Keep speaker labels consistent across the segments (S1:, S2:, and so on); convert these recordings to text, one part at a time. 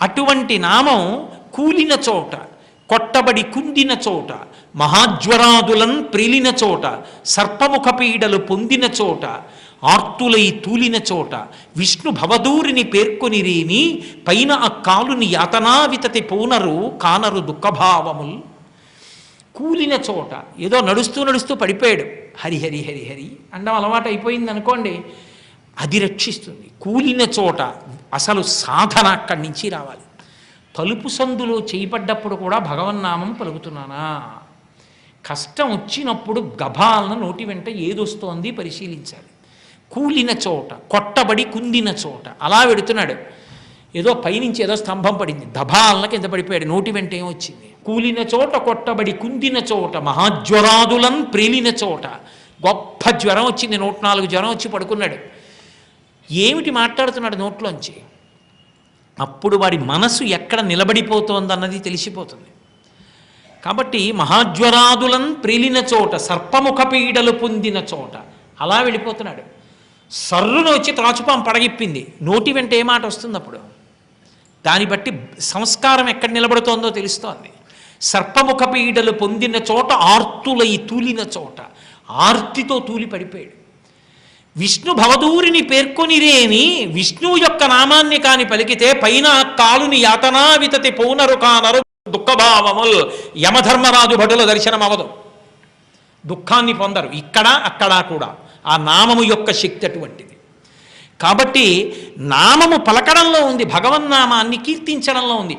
S1: అటువంటి నామం కూలిన చోట కొట్టబడి కుందిన చోట మహాజ్వరాదులన్ ప్రిలిన చోట సర్పముఖ పీడలు పొందిన చోట ఆర్తులై తూలిన చోట విష్ణు భవదూరిని పేర్కొని రేని పైన ఆ కాలుని యాతనావితతి పూనరు కానరు దుఃఖభావముల్. కూలిన చోట ఏదో నడుస్తూ నడుస్తూ పడిపోయాడు. హరి హరి హరి హరి అండం అలవాటు అయిపోయింది అనుకోండి అది రక్షిస్తుంది. కూలిన చోట అసలు సాధన అక్కడి నుంచి రావాలి. తలుపు సందులో చేయబడ్డప్పుడు కూడా భగవన్నామం పలుకుతున్నానా? కష్టం వచ్చినప్పుడు గభాలను నోటి వెంట ఏదొస్తోంది పరిశీలించాలి. కూలిన చోట కొట్టబడి కుందిన చోట అలా వెడుతున్నాడు. ఏదో పైనుంచి ఏదో స్తంభం పడింది. దభాలన కింద పడిపోయాడు. నోటి వెంట ఏమొచ్చింది? కూలిన చోట కొట్టబడి కుందిన చోట మహాజ్వరాదులం ప్రేలిన చోట గొప్ప జ్వరం వచ్చింది. నూట నాలుగు జ్వరం వచ్చి పడుకున్నాడు. ఏమిటి మాట్లాడుతున్నాడు నోట్లోంచి? అప్పుడు వాడి మనసు ఎక్కడ నిలబడిపోతోందన్నది తెలిసిపోతుంది. కాబట్టి మహాజ్వరాదులం ప్రేలిన చోట సర్పముఖ పీడలు పొందిన చోట అలా వెళ్ళిపోతున్నాడు. సర్రును వచ్చి త్రాచుపాం పడగిప్పింది. నోటి వెంట ఏ మాట వస్తుంది అప్పుడు దాన్ని బట్టి సంస్కారం ఎక్కడ నిలబడుతోందో తెలుస్తోంది. సర్పముఖ పీడలు పొందిన చోట ఆర్తులై తూలిన చోట ఆర్తితో తూలి పడిపోయాడు విష్ణు భవదూరిని పేర్కొనిరేని విష్ణువు యొక్క నామాన్ని కాని పలికితే పైన కాలుని యాతనా వితతి పౌనరు కానరు దుఃఖభావముల్ యమధర్మరాజు భటుల దర్శనం అవదు దుఃఖాన్ని పొందరు. ఇక్కడ అక్కడ కూడా ఆ నామము యొక్క శక్తి అటువంటిది. కాబట్టి నామము పలకడంలో ఉంది భగవన్నామాన్ని కీర్తించడంలో ఉంది.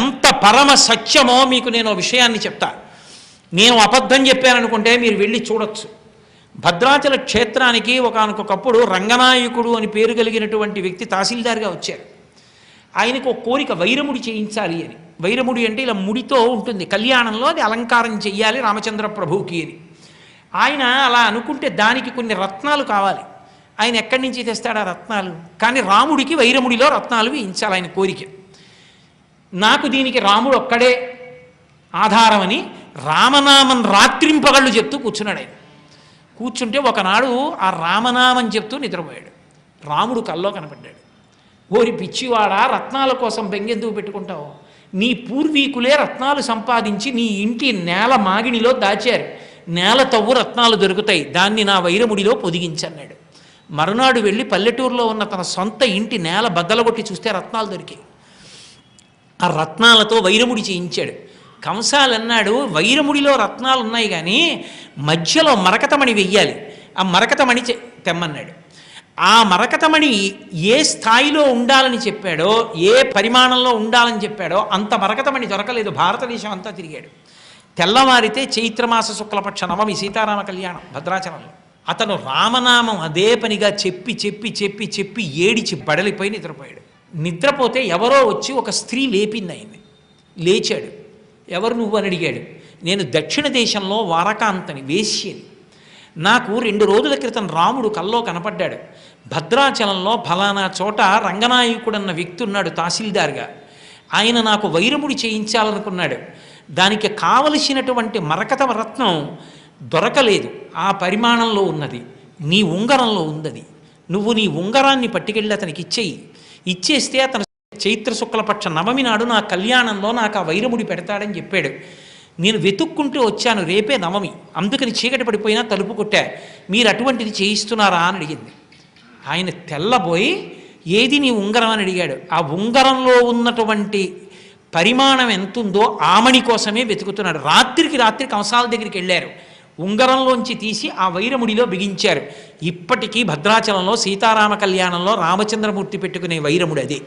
S1: ఎంత పరమ సత్యమో మీకు నేను ఓ విషయాన్ని చెప్తా. నేను అబద్ధం చెప్పాననుకుంటే మీరు వెళ్ళి చూడొచ్చు. భద్రాచల క్షేత్రానికి ఒకనకొకప్పుడు రంగనాయకుడు అని పేరు కలిగినటువంటి వ్యక్తి తహసీల్దార్గా వచ్చారు ఆయనకు ఒక కోరిక వైరముడి చేయించాలి అని. వైరముడి అంటే ఇలా ముడితో ఉంటుంది. కళ్యాణంలో అది అలంకారం చెయ్యాలి రామచంద్ర ప్రభువుకి అని. ఆయన అలా అనుకుంటే దానికి కొన్ని రత్నాలు కావాలి. ఆయన ఎక్కడి నుంచి తెస్తాడు ఆ రత్నాలు? కానీ రాముడికి వైరముడిలో రత్నాలు వేయించాలి ఆయన కోరిక. నాకు దీనికి రాముడు ఒక్కడే ఆధారమని రామనామం రాత్రింపగళ్ళు చెప్తూ కూర్చున్నాడు ఆయన. కూర్చుంటే ఒకనాడు ఆ రామనామం చెప్తూ నిద్రపోయాడు. రాముడు కల్లో కనపడ్డాడు. ఓరి పిచ్చివాడా రత్నాల కోసం బెంగెందుకు పెట్టుకుంటావు? నీ పూర్వీకులే రత్నాలు సంపాదించి నీ ఇంటి నేల మాగిణిలో దాచారు. నేల తవ్వు రత్నాలు దొరుకుతాయి. దాన్ని నా వైరముడిలో పొదిగించన్నాడు. మరునాడు వెళ్ళి పల్లెటూరులో ఉన్న తన సొంత ఇంటి నేల బద్దలగొట్టి చూస్తే రత్నాలు దొరికాయి. ఆ రత్నాలతో వైరముడి చేయించాడు. కంసాలు అన్నాడు వైరముడిలో రత్నాలు ఉన్నాయి కానీ మధ్యలో మరకతమణి వెయ్యాలి. ఆ మరకతమణి చె- తెమ్మన్నాడు. ఆ మరకతమణి ఏ స్థాయిలో ఉండాలని చెప్పాడో ఏ పరిమాణంలో ఉండాలని చెప్పాడో అంత మరకతమణి దొరకలేదు. భారతదేశం అంతా తిరిగాడు. తెల్లవారితే చైత్రమాస శుక్లపక్ష నవమి సీతారామ కళ్యాణం భద్రాచలంలో. అతను రామనామం అదే పనిగా చెప్పి చెప్పి చెప్పి చెప్పి ఏడిచి బడలిపోయి నిద్రపోయాడు. నిద్రపోతే ఎవరో వచ్చి ఒక స్త్రీ లేపింది ఆయన్ని. లేచాడు. ఎవరు నువ్వు అని అడిగాడు. నేను దక్షిణ దేశంలో వారకాంతని వేశ్యని. నాకు రెండు రోజుల క్రితం రాముడు కల్లో కనపడ్డాడు. భద్రాచలంలో ఫలానా చోట రంగనాయకుడన్న వ్యక్తి ఉన్నాడు తహసీల్దార్గా. ఆయన నాకు వైరముడి చేయించాలనుకున్నాడు. దానికి కావలసినటువంటి మరకత రత్నం దొరకలేదు. ఆ పరిమాణంలో ఉన్నది. నీ ఉంగరంలో ఉన్నది నువ్వు నీ ఉంగరాన్ని పట్టుకెళ్ళి అతనికి ఇచ్చేయి. ఇచ్చేస్తే అతను చైత్ర శుక్లపక్ష నవమి నాడు నా కళ్యాణంలో నాకు ఆ వైరముడి పెడతాడని చెప్పాడు. నేను వెతుక్కుంటూ వచ్చాను రేపే నవమి. అందుకని చీకటి పడిపోయినా తలుపు కొట్టా. మీరు అటువంటిది చేయిస్తున్నారా అని అడిగింది. ఆయన తెల్లబోయి ఏది నీ ఉంగరం? అని అడిగాడు. ఆ ఉంగరంలో ఉన్నటువంటి పరిమాణం ఎంతుందో ఆమణి కోసమే వెతుకుతున్నాడు. రాత్రికి రాత్రి కంసాల దగ్గరికి వెళ్ళారు. ఉంగరంలోంచి తీసి ఆ వైరముడిలో బిగించారు. ఇప్పటికీ భద్రాచలంలో సీతారామ కళ్యాణంలో రామచంద్రమూర్తి పెట్టుకునే వైరముడు అది.